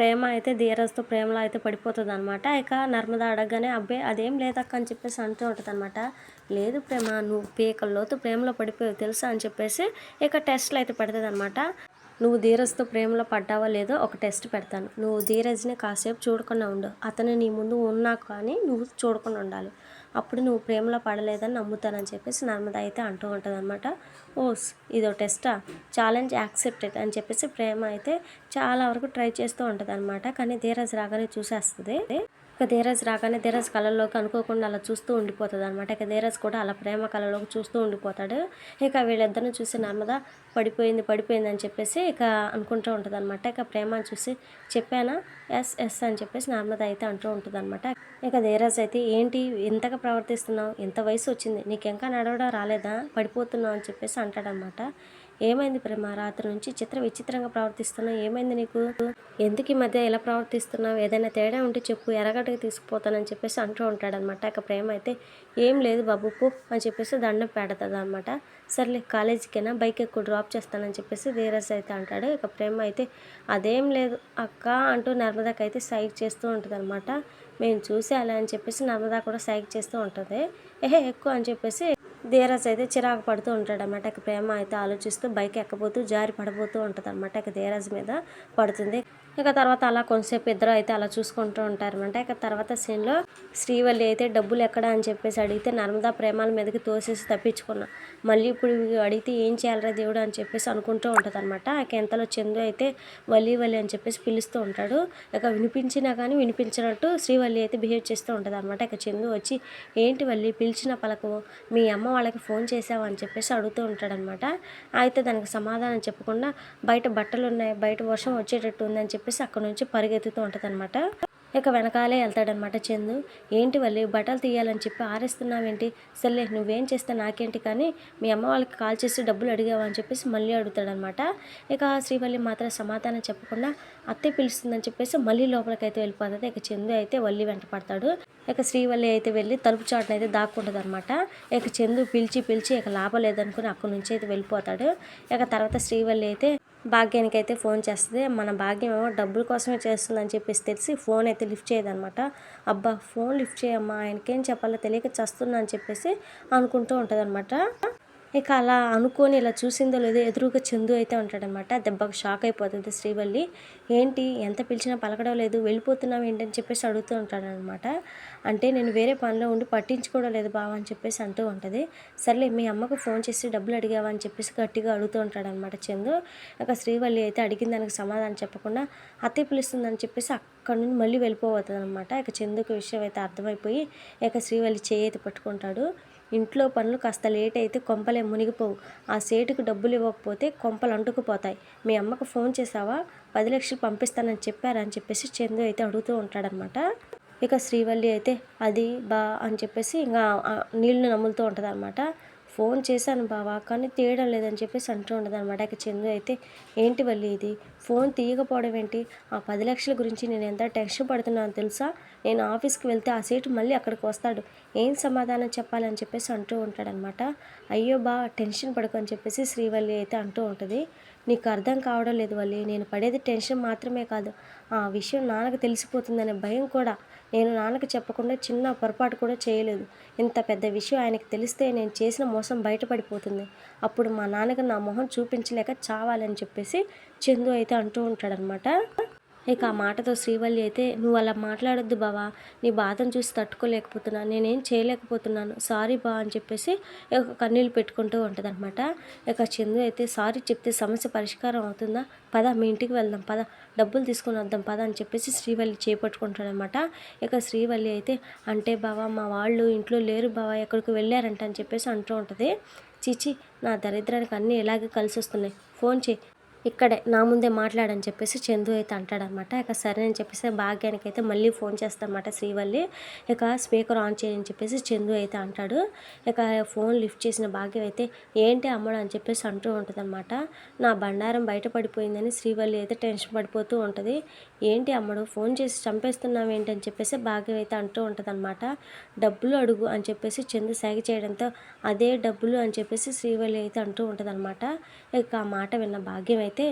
ప్రేమ అయితే ధీరజ్తో ప్రేమలో అయితే పడిపోతుంది అనమాట ఇక నర్మద అడగగానే అబ్బాయి అదేం లేదక్క అని చెప్పేసి అంటూ ఉంటుంది అనమాట లేదు ప్రేమ నువ్వు పీకల్లోతు ప్రేమలో పడిపోయావు తెలుసా అని చెప్పేసి ఇక టెస్ట్లు అయితే పెడుతుంది అనమాట నువ్వు ధీరజ్తో ప్రేమలో పడ్డావా లేదో ఒక టెస్ట్ పెడతాను. నువ్వు ధీరజ్ని కాసేపు చూడకుండా ఉండు. అతను నీ ముందు ఉన్నా కానీ నువ్వు చూడకుండా ఉండాలి. అప్పుడు నువ్వు ప్రేమలో పడలేదని నమ్ముతానని చెప్పేసి నర్మద అయితే అంటూ ఉంటుంది అనమాట ఓస్ ఇదో టెస్టా? ఛాలెంజ్ యాక్సెప్టెడ్ అని చెప్పేసి ప్రేమ అయితే చాలా వరకు ట్రై చేస్తూ ఉంటుంది అనమాట కానీ ధీరజ్ రాగానే చూసేస్తుంది. ఇక ధీరజ్ రాగానే ధీరజ్ కళలోకి అనుకోకుండా అలా చూస్తూ ఉండిపోతుంది అనమాట ఇక ధీరజ్ కూడా అలా ప్రేమ కళలోకి చూస్తూ ఉండిపోతాడు. ఇక వీళ్ళిద్దరిని చూసి నర్మద పడిపోయింది పడిపోయింది అని చెప్పేసి ఇక అనుకుంటూ ఉంటుంది అనమాట ఇక ప్రేమని చూసి చెప్పానా? ఎస్ ఎస్ అని చెప్పేసి నర్మద అయితే అంటూ ఉంటుంది అనమాట ఇక ధీరజ్ అయితే ఏంటి ఇంతగా ప్రవర్తిస్తున్నావు ఇంత వయసు వచ్చింది నీకు ఇంకా నడవడం రాలేదా పడిపోతున్నావు అని చెప్పేసి అంటాడనమాట ఏమైంది ప్రేమ? రాత్రి నుంచి చిత్ర విచిత్రంగా ప్రవర్తిస్తున్నావు ఏమైంది నీకు? ఎందుకు ఈ మధ్య ఎలా ప్రవర్తిస్తున్నావు? ఏదైనా తేడా ఉంటే చెప్పు. ఎరగటకు తీసుకుపోతానని చెప్పేసి అంటూ ఉంటాడనమాట ఇక ప్రేమ అయితే ఏం లేదు బాబు పో అని చెప్పేసి దండం పెడతాడు అనమాట సర్లే కాలేజీకైనా? బైక్ ఎక్కువ డ్రాప్ చేస్తానని చెప్పేసి ధీరస్ అయితే అంటాడు. ఇక ప్రేమ అయితే అదేం లేదు అక్క అంటూ నర్మదాకి అయితే సైక్ చేస్తూ ఉంటుంది అనమాట మేము చూసి అలా అని చెప్పేసి నర్మదా కూడా సైక్ చేస్తూ ఉంటుంది. ఏహే ఎక్కువ అని చెప్పేసి ధీరజ్ అయితే చిరాకు పడుతూ ఉంటాడు అనమాట ఇక ప్రేమ అయితే ఆలోచిస్తూ బైక్ ఎక్కబోతూ జారి పడబోతూ ఉంటుంది అనమాట ఇక ధీరజ్ మీద పడుతుంది. ఇక తర్వాత అలా కొంతసేపు ఇద్దరు అయితే అలా చూసుకుంటూ ఉంటారనమాట ఇక తర్వాత సీన్లో శ్రీవల్లి అయితే డబ్బులు ఎక్కడ? అని చెప్పేసి అడిగితే నర్మదా ప్రేమాల మీదకి తోసేసి తప్పించుకున్నా. మళ్ళీ ఇప్పుడు అడిగితే ఏం చేయాలరా దేవుడు? అని చెప్పేసి అనుకుంటూ ఉంటుంది అనమాట ఇక ఎంతలో చందు అయితే వల్లి వల్లి అని చెప్పేసి పిలుస్తూ ఉంటాడు. ఇక వినిపించినా కానీ వినిపించినట్టు శ్రీవల్లి అయితే బిహేవ్ చేస్తూ ఉంటుంది అనమాట ఇక చందు వచ్చి ఏంటి వల్లి పిలిచిన పలకు మీ అమ్మ వాళ్ళకి ఫోన్ చేసావు? అని చెప్పేసి అడుగుతూ ఉంటాడనమాట అయితే దానికి సమాధానం చెప్పకుండా బయట బట్టలు ఉన్నాయి బయట వర్షం వచ్చేటట్టు ఉందని చెప్పేసి అక్కడ నుంచి పరిగెత్తుతూ ఉంటుంది ఇక వెనకాలే వెళ్తాడనమాట చందు. ఏంటి వల్లి బట్టలు తీయాలని చెప్పి ఆరేస్తున్నావేంటి? సర్లే నువ్వేం చేస్తే నాకేంటి కానీ మీ అమ్మ వాళ్ళకి కాల్ చేసి డబ్బులు అడిగావా అని చెప్పేసి మళ్ళీ అడుగుతాడనమాట ఇక శ్రీవల్లి మాత్రం సమాధానం చెప్పకుండా అత్తే పిలుస్తుందని చెప్పేసి మళ్ళీ లోపలికి అయితే వెళ్ళిపోతుంది. ఇక చందు అయితే వల్లి వెంట పడతాడు. ఇక శ్రీవల్లి అయితే వెళ్ళి తలుపు చాటున అయితే దాక్కుంటుంది అనమాట ఇక చందు పిలిచి పిలిచి ఇక లాభం లేదనుకుని అక్కడి నుంచి అయితే వెళ్ళిపోతాడు. ఇక తర్వాత శ్రీవల్లి అయితే భాగ్యానికి అయితే ఫోన్ చేస్తుంది. మన భాగ్యం ఏమో డబ్బుల కోసమే చేస్తుందని చెప్పేసి తెలిసి ఫోన్ అయితే లిఫ్ట్ చేయదనమాట అబ్బా ఫోన్ లిఫ్ట్ చేయమ్మా ఆయనకేం చెప్పాలో తెలియక చస్తున్నా అని చెప్పేసి అనుకుంటూ ఉంటుంది ఇక అలా అనుకొని ఇలా చూసిందో లేదో ఎదురుగా చందు అయితే ఉంటాడనమాట దెబ్బకు షాక్ అయిపోతుంది శ్రీవల్లి. ఏంటి? ఎంత పిలిచినా పలకడం లేదు. వెళ్ళిపోతున్నావు ఏంటని చెప్పేసి అడుగుతూ ఉంటాడనమాట అంటే నేను వేరే పనిలో ఉండి పట్టించుకోవడం లేదు బావ అని చెప్పేసి అంటూ ఉంటుంది. సర్లే మీ అమ్మకు ఫోన్ చేసి డబ్బులు అడిగావా అని చెప్పేసి గట్టిగా అడుగుతూ ఉంటాడనమాట చందు. ఇక శ్రీవల్లి అయితే అడిగిన దానికి సమాధానం చెప్పకుండా అత్తే పిలుస్తుందని చెప్పేసి అక్కడ నుండి మళ్ళీ వెళ్ళిపోతుంది అనమాట ఇక చందుకు విషయం అయితే అర్థమైపోయి ఇక శ్రీవల్లి చేయి అయితే పట్టుకుంటాడు. ఇంట్లో పనులు కాస్త లేట్ అయితే కొంపలే మునిగిపోవు. ఆ సేటుకు డబ్బులు ఇవ్వకపోతే కొంపలు అంటుకుపోతాయి. మీ అమ్మకు ఫోన్ చేసావా పది లక్షలు పంపిస్తానని చెప్పారని చెప్పేసి చందు అయితే అడుగుతూ ఉంటాడనమాట ఇక శ్రీవల్లి అయితే అది బా అని చెప్పేసి ఇంకా నీళ్ళు నమ్ములుతూ ఉంటుంది అనమాట ఫోన్ చేశాను బావా కానీ తీయడం లేదని చెప్పేసి అంటూ ఉండదు అనమాట ఇక చందు అయితే ఏంటి వల్లి ఇది? ఫోన్ తీయకపోవడం ఏంటి? ఆ పది లక్షల గురించి నేను ఎంత టెన్షన్ పడుతున్నాను తెలుసా? నేను ఆఫీస్కి వెళ్తే ఆ సీటు మళ్ళీ అక్కడికి వస్తాడు. ఏం సమాధానం చెప్పాలని చెప్పేసి అంటూ ఉంటాడనమాట అయ్యో బా టెన్షన్ పడుకు అని చెప్పేసి శ్రీవల్లి అయితే అంటూ ఉంటుంది. నీకు అర్థం కావడం లేదు వల్లి. నేను పడేది టెన్షన్ మాత్రమే కాదు. ఆ విషయం నాన్నకు తెలిసిపోతుందనే భయం కూడా నేను నాన్నకు చెప్పకుండా చిన్న పొరపాటు కూడా చేయలేదు. ఇంత పెద్ద విషయం ఆయనకి తెలిస్తే నేను చేసిన మోసం బయటపడిపోతుంది. అప్పుడు మా నాన్నకి నా మొహం చూపించలేక చావాలని చెప్పేసి చందు అయితే అంటూ ఉంటాడనమాట ఇక ఆ మాటతో శ్రీవల్లి అయితే నువ్వు అలా మాట్లాడొద్దు బావా. నీ బాధను చూసి తట్టుకోలేకపోతున్నా. నేనేం చేయలేకపోతున్నాను. సారీ బా అని చెప్పేసి ఇక కన్నీళ్ళు పెట్టుకుంటూ ఉంటుంది అనమాట ఇక చందు అయితే సారీ చెప్తే సమస్య పరిష్కారం అవుతుందా? పద మీ ఇంటికి వెళ్దాం పద. డబ్బులు తీసుకొని వద్దాం పద అని చెప్పేసి శ్రీవల్లి చేపట్టుకుంటాడనమాట ఇక శ్రీవల్లి అయితే అంటే బావా మా వాళ్ళు ఇంట్లో లేరు బావా ఎక్కడికి వెళ్ళారంట అని చెప్పేసి అంటూ ఉంటుంది. చిచి నా దరిద్రానికి అన్నీ ఇలాగే కలిసి వస్తున్నాయి ఫోన్ చేయి. ఇక్కడే నా ముందే మాట్లాడని చెప్పేసి చందు అయితే అంటాడనమాట. ఇక సరే అని చెప్పేసి భాగ్యానికి అయితే మళ్ళీ ఫోన్ చేస్తానమాట శ్రీవల్లి. ఇక స్పీకర్ ఆన్ చేయని చెప్పేసి చందు అయితే అంటాడు. ఇక ఫోన్ లిఫ్ట్ చేసిన భాగ్యం అయితే ఏంటి అమ్మడు అని చెప్పేసి అంటూ ఉంటుందన్నమాట నా బండారం బయటపడిపోయిందని శ్రీవల్లి అయితే టెన్షన్ పడిపోతూ ఉంటుంది. ఏంటి అమ్మడు ఫోన్ చేసి చంపేస్తున్నావు ఏంటి అని చెప్పేసి భాగ్యం అయితే అంటూ ఉంటుందన్నమాట డబ్బులు అడుగు అని చెప్పేసి చందు సాగ చేయడంతో అదే డబ్బులు అని చెప్పేసి శ్రీవల్లి అయితే అంటూ ఉంటుందన్నమాట ఇక ఆ మాట విన్న భాగ్యం అయితే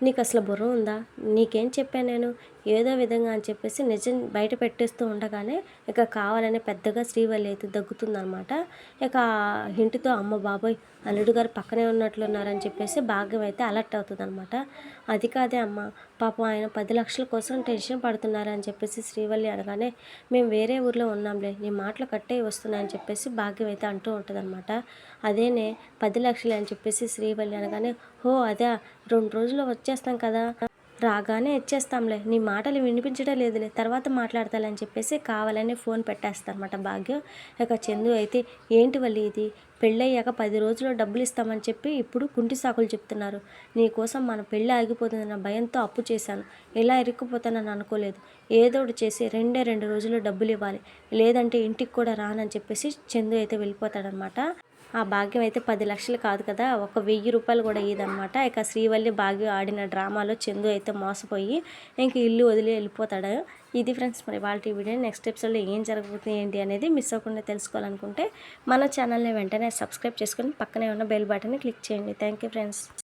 నీకు అసలు బుర్ర ఉందా? నీకేం చెప్పాను నేను? ఏదో విధంగా అని చెప్పేసి నిజం బయట పెట్టేస్తూ ఉండగానే ఇక కావాలనే పెద్దగా శ్రీవల్లి అయితే దగ్గుతుందనమాట ఇక ఇంటితో అమ్మ బాబోయ్ అల్లుడు గారు పక్కనే ఉన్నట్లున్నారని చెప్పేసి భాగ్యం అయితే అలర్ట్ అవుతుందనమాట అది కాదే అమ్మ పాపం ఆయన పది లక్షల కోసం టెన్షన్ పడుతున్నారని చెప్పేసి శ్రీవల్లి అనగానే మేము వేరే ఊర్లో ఉన్నాంలే నీ మాటలు కట్టే వస్తున్నాయని చెప్పేసి భాగ్యం అయితే అంటూ ఉంటుందన్నమాట. అదేనే పది లక్షలు అని చెప్పేసి శ్రీవల్లి అనగానే హో అదే రెండు రోజుల్లో వచ్చేస్తాం కదా. రాగానే ఇచ్చేస్తాంలే నీ మాటలు వినిపించడం లేదులే తర్వాత మాట్లాడతాలని చెప్పేసి కావాలని ఫోన్ పెట్టేస్తారన్నమాట భాగ్యం. ఇక చందు అయితే ఏంటి వల్లి ఇది? పెళ్ళయ్యాక పది రోజుల్లో డబ్బులు ఇస్తామని చెప్పి ఇప్పుడు కుంటి సాకులు చెప్తున్నారు. నీ కోసం మన పెళ్ళి ఆగిపోతుందన్న భయంతో అప్పు చేశాను. ఇలా ఇరుక్కుపోతానని అనుకోలేదు. ఏదోటి చేసి రెండే రెండు రోజుల్లో డబ్బులు ఇవ్వాలి. లేదంటే ఇంటికి కూడా రానని చెప్పేసి చందు అయితే వెళ్ళిపోతాడనమాట ఆ భాగ్యం అయితే పది లక్షలు కాదు కదా ఒక వెయ్యి రూపాయలు కూడా ఇదనమాట ఇక శ్రీవల్లి భాగ్యం ఆడిన డ్రామాలో చందు అయితే మోసపోయి ఇంక ఇల్లు వదిలి వెళ్ళిపోతాడు. ఇది ఫ్రెండ్స్ మరి వాళ్ళ వీడియో. నెక్స్ట్ ఎపిసోడ్లో ఏం జరగబోతుంది ఏంటి అనేది మిస్ అవ్వకుండా తెలుసుకోవాలనుకుంటే మన ఛానల్ని వెంటనే సబ్స్క్రైబ్ చేసుకొని పక్కనే ఉన్న బెల్ బటన్ని క్లిక్ చేయండి. Thank you friends.